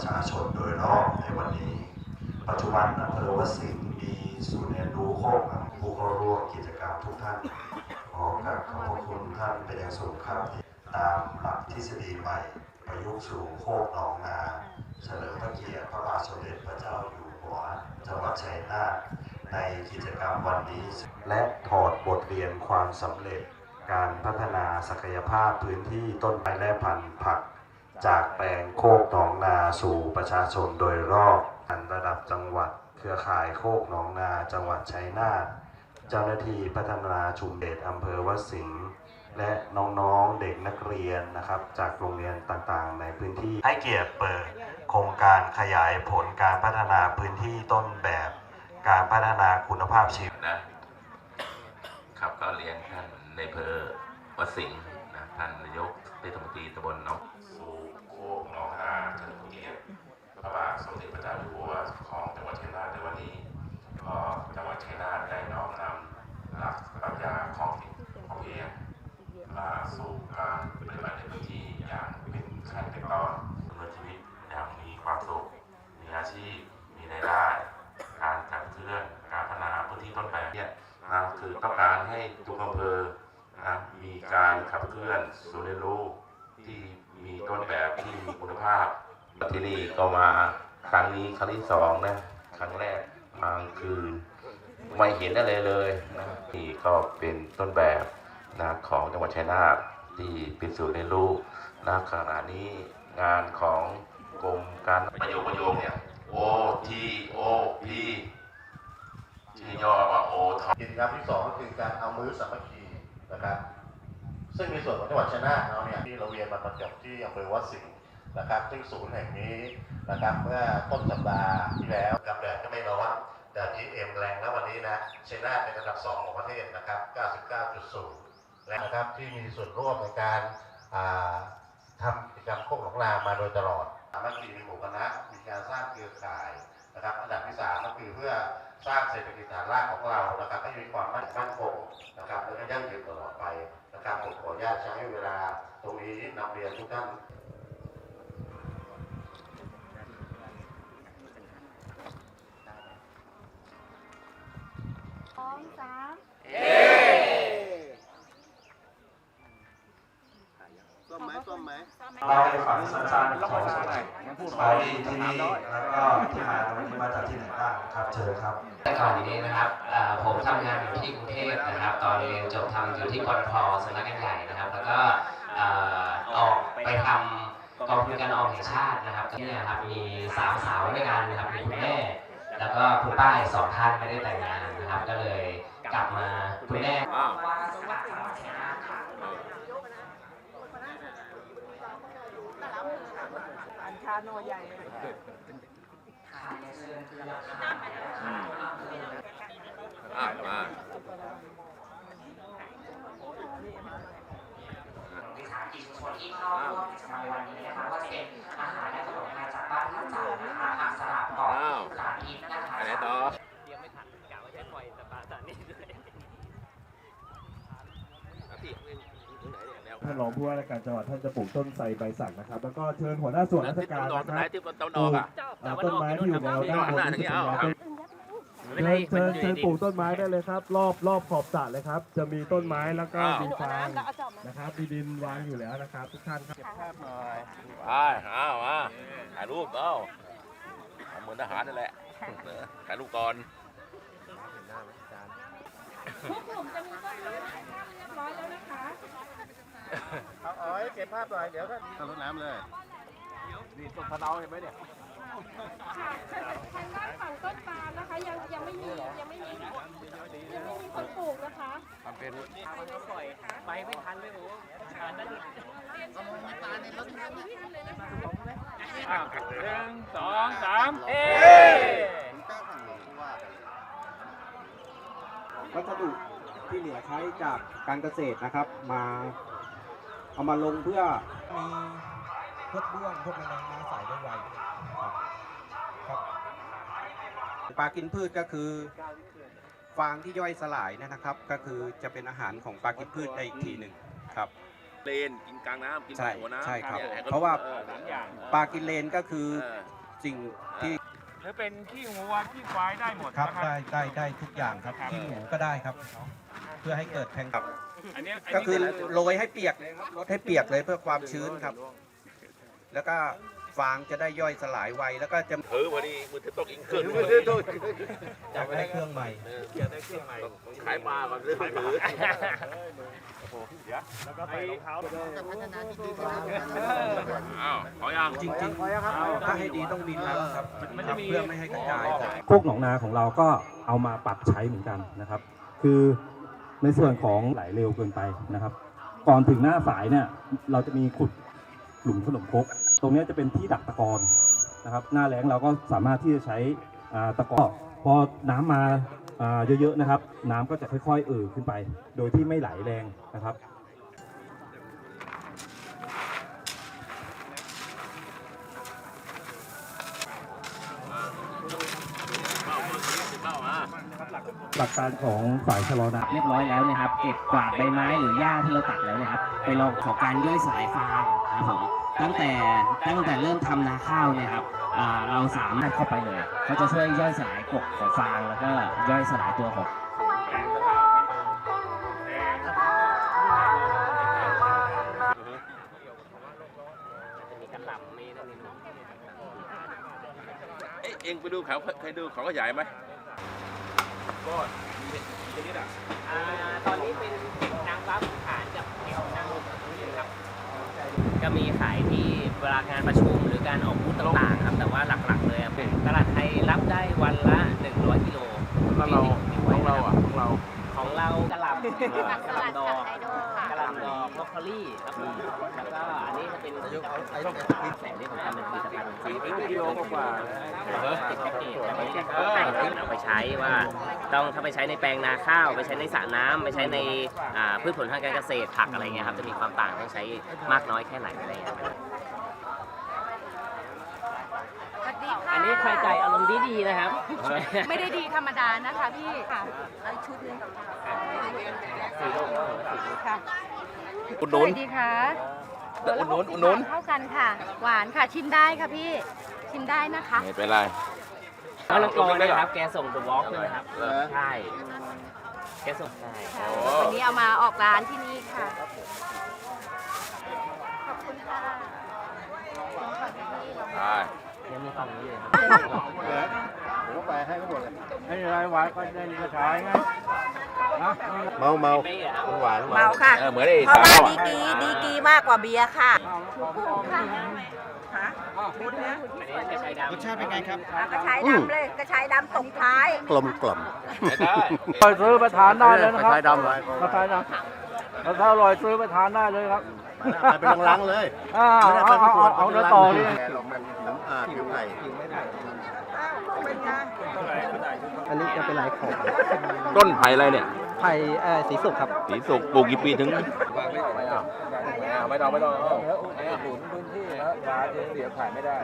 ประชาชนโดยรอบในวันนี้ ปัจจุบันอำเภอวสิงห์มีศูนย์เรียนรู้โคกหนองผู้เข้าร่วมกิจกรรมทุกท่านขอกราบขอบพระคุณท่านเป็นอย่างสูงครับที่ตามหลักทฤษฎีใหม่ประยุกต์สู่โคกหนองนาเฉลิมพระเกียรติพระบาทสมเด็จพระเจ้าอยู่หัวจังหวัดชัยนาทในกิจกรรมวันนี้ และถอดบทเรียนความสำเร็จ การพัฒนาศักยภาพพื้นที่ต้นไม้และพันธุ์ผัก จากแปลงโคกหนองนาสู่ประชาชนโดยรอบอันระดับจังหวัด เครือข่ายโคกหนองนาจังหวัดชัยนาทเจ้าหน้าที่พัฒนาชุมเดชอำเภอวสิงห์และน้องๆเด็กนักเรียนนะครับ จากโรงเรียนต่างๆ ในพื้นที่ให้เกียรติเปิด โครงการขยายผลการพัฒนาพื้นที่ต้นแบบ การพัฒนาคุณภาพชีวิตนะครับก็เรียนท่านในเพอวสิงห์นะท่านนายกเทศมนตรีตำบลหนอง สมเด็จพระเจ้าอยู่หัวของจังหวัดชัยนาทในวันนี้ก็จังหวัดชัยนาทได้น้อมนำหลักปรัชญาของถิ่นพอเพียงมาสู่การปฏิบัติในพื้นที่อย่างเป็นขั้นเป็นตอนดำเนินชีวิตอย่างมีความสุข มีอาชีพ มีรายได้ การขับเคลื่อนการพัฒนาพื้นที่ต้นแบบเนี่ยนะคือต้องการให้ทุกอำเภอนะมีการขับเคลื่อนศูนย์เรียนรู้ที่มีต้นแบบที่มีคุณภาพที่นี่ก็มา ครั้งนี้ครั้งที่สองนะ ครั้งแรกมางคืนไม่เห็นอะไรเลยนะนี่ก็เป็นต้นแบบนะของจังหวัดชัยนาทที่เป็นศูนย์เรียนรู้นะขณะนี้งานของกรมการประโยคประโยคเนี่ย O T O P ชื่อย่อว่า O ทอกิจกรรมที่สองก็คือการเอามือสามัคคีนะครับ ซึ่งในส่วนของจังหวัดชัยนาทเราเนี่ยที่เราเรียนมาประจบที่อำเภอวัดสิงห์ นะครับซึ่งศูนย์แห่งนี้นะครับเมื่อต้นสัปดาห์ที่แล้วกับแดดก็ไม่ร้อนแต่ทีเอ็มแรงนะวันนี้นะชัยนาเป็นอันดับสองของประเทศนะครับ 99.0 และนะครับที่มีส่วนร่วมในการทำกิจกรรมโคกหนองนามาโดยตลอดสามัคคีในหมู่คณะมีการสร้างเครือข่ายนะครับ อันดับที่สามก็คือเพื่อสร้างเศรษฐกิจฐานรากของเรานะครับให้มีความมั่นมั่นคงนะครับและก็ยั่งยืนตลอดไปนะครับผมขออนุญาตใช้เวลาตรงนี้นำเรียนทุกท่าน ไหมส้มไหมเล่าให้ฟังสั้นๆของสตอรี่ที่นี่แล้วก็ที่มาวันนี้มาจากที่ไหนบ้างครับเชิญครับแต่ก่อนนี้นะครับเอ่อผมทำงานอยู่ที่กรุงเทพนะครับ ตอนเรียนจบทำอยู่ที่กรพสำนักงานใหญ่นะครับ แล้วก็เอ่อออกไปทำกองทุนการออมแห่งชาตินะครับที่เนี่ยครับมีสามสาวด้วยกันนะครับมีคุณแม่แล้วก็คุณป้าอีกสองท่านไม่ได้แต่งงานนะครับ ก็เลยกลับมาคุณแม่ว่าสมัครสมาชิกค่ะานคาโนใหญ่ค่ะในเชิญคือราคาอ่ามาวิสาหกิจชุมชนที่เข้าร่วมกิจกรรมวันนี้นะครับก็จะเป็นอาหารและขนมมาจากบ้านท่านจ่านะคะผักสลัดกรอบสาธิตนะคะ อันไหนต่อ ท่าน รองผู้ว่าราชการจังหวัดท่านจะปลูกต้นไทรใบสักนะครับ แล้วก็เชิญหัวหน้าส่วนราชการนะครับปลูกเอ่อต้นไม้ที่อยู่แนวด้านบนที่เป็นแนวต้นเชิญเชิญเชิญปลูกต้นไม้ได้เลยครับ รอบรอบขอบสระเลยครับ จะมีต้นไม้แล้วก็ดินฟางนะครับมีดินวางอยู่แล้วนะครับ ทุกท่านครับไปเอามาถ่ายรูปเอาเหมือนทหารนั่นแหละถ่ายรูปก่อนทุกกลุ่มจะมีต้นไม้ถ่ายภาพเรียบร้อยแล้วนะคะ เอาเอาให้เก็บภาพหน่อยเดี๋ยวท่านรดน้ำเลยนี่ต้นพะเนาเห็นไหมเนี่ยค่ะทางด้านฝั่งต้นปาล์มนะคะ ยังยังไม่มียังไม่มียังไม่มีคนปลูกนะคะทำเป็นไปไม่ทันเลยโอ้ชานั่นเรียนเชิญท่านระธานทุกท่านเลยนะคะอะหนึ่งสองสามเอ๊วัสดุที่เหลือใช้จากการเกษตรนะครับมา เอามาลงเพื่อมีพวกบ้วงพวกแมลงมาใส่ได้ไวครับครับปลากินพืชก็คือฟางที่ย่อยสลายเนยนะครับ ก็คือจะเป็นอาหารของปลากินพืชได้อีกทีหนึ่งครับเลนกินกลางน้ำกินใช่หัวน้ำใช่ครับนี่ยให้ขเพราะว่าออสามอย่างปลากินเลนก็คือเออสิ่งที่หรือเป็นขี้วัวขี้ควายได้หมดครับนะได้ได้ได้ทุกอย่างครับที่หมูก็ได้ครับ เพื่อให้เกิดแทงครับ อันนี้นนี้ก็คือโรยให้เปียกเลยครับลดให้เปียกเลยเพื่อความชื้นครับ แล้วก็ฟางจะได้ย่อยสลายไวแล้วก็จะเออวันนี้มือถือตกอิงเครื่องจะได้เครื่องใหม่ ขายปลาก่อนเรื่องมืออ้าวขอยัง จริงๆถ้าให้ดีต้องมีน้ำครับครับเพื่อไม่ให้กระจายครับ โคกหนองนาของเราก็เอามาปรับใช้เหมือนกันนะครับ คือ ในส่วนของไหลเร็วเกินไปนะครับ ก่อนถึงหน้าฝายเนี่ยเราจะมีขุดหลุมขนมครกตรงนี้จะเป็นที่ดักตะกอนนะครับ หน้าแล้งเราก็สามารถที่จะใช้ตะกอนพอน้ำมามาเยอะๆนะครับ น้ำก็จะค่อยๆเอ่อขึ้นไป โดยที่ไม่ไหลแรงนะครับ หลักการของฝ่ายชะลอน้ำเรียบร้อยแล้วนะครับเก็บกวาดใบไม้หรือหญ้าที่เราตัดแล้วเนะครับ ไปลองขอการย่อยสลายฟางนะครับผมตั้งแต่ตั้งแต่เริ่มทำนาข้าวเนี่ยครับอ่าเราสามารถเข้าไปเลยเขาจะช่วยย่อยสลายกรดของฟางแล้วก็ย่อยสลายตัวของเอ๊ะเองไปดูเขาเคยดูเขาก็ใหญ่ไหม ก็มีเห็ดชนิดอะตอนนี้เป็นนางฟ้าขุนฐานกับเทวนางลมครับก็มีขายที่เวลางานประชุมหรือการออกบูธต่างๆครับ แต่ว่าหลักๆเลยอะเป็นตลาดไทยรับได้วันละ 100กิโลแล้วเราของเราอะของเราของเรากระหล่ำผักสกระหลัดล่ำดอผักกไฮโดค่ะกระหล่ำดอกบรอกโคลี่ครับผมแล้วก็อันนี้จะเป็นแสงที่ผมทำเป็นผลิตภัณฑ์สีกิโลกว่าติดแพ็กเกจอันนี้ก็ใส่ขึ้นเอาไปใช้ว่าต้องถ้าไปใช้ในแปลงนาข้าว ไปใช้ในสระน้ำไปใช้ในอ่าพืชผลทางการเกษตรผักอะไรเงี้ยครับจะมีความต่างต้องใช้มากน้อยแค่ไหนอะไรเงี้ยครับสวัสดีค่ะอันนี้ไข่ไก่อารมณ์ดีดีๆนะครับ ไม่ได้ดีธรรมดานะคะพี่ค่ะเอาอีกชุดหนึงค่ะ อุดหสนุนวัสดีค่ะอุดหนุนอุดหนุน เท่ากันค่ะ หวานค่ะชิมได้ค่ะพี่ชิมได้นะคะ ไม่เป็นไรมะละกอนะครับ แกส่ง The Walk ด้วยนะครับใช่ แกส่งใช่ค่ะวันนี้เอามาออกร้านที่นี่ค่ะ ขอบคุณค่ะขอบคุณพี่ใช่ยังมีฝั่งนี้เลยครับผมก็ไปให้เขาหมดเลยไม่เป็นไรหวานก็ได้กระชายไงนะ เมาเมาไม่อะครับหวานเมาค่ะ เออเหมือนไอ้เพราะสาวว่าอะดีกรีดีกรีมากกว่าเบียร์ค่ะฮะอันนี้กระชายดำรสชาติเป็นไงครับเอากระชายดำเลยกระชายดำตกท้าย กลมกล่อมไม่ได้ไปซื้อไปทานได้เลยนะครับกระชายดำเลยกระชายดำถ้าอร่อยซื้อไปทานได้เลยครับเป็นลังๆเลยอ่าเอาเอาเอาเอาเนื้อต่อนี่มันน้ำอ่าผิวไผ่อันนี้จะเป็นลายของต้นไผ่อะไรเนี่ย ไผ่เอ่อสีสุกครับสีสุกปลูกกี่ปีถึง ไม่ต้องไม่ต้องหุนพื้นที่แล้วฟ้าเสียขายไม่ได้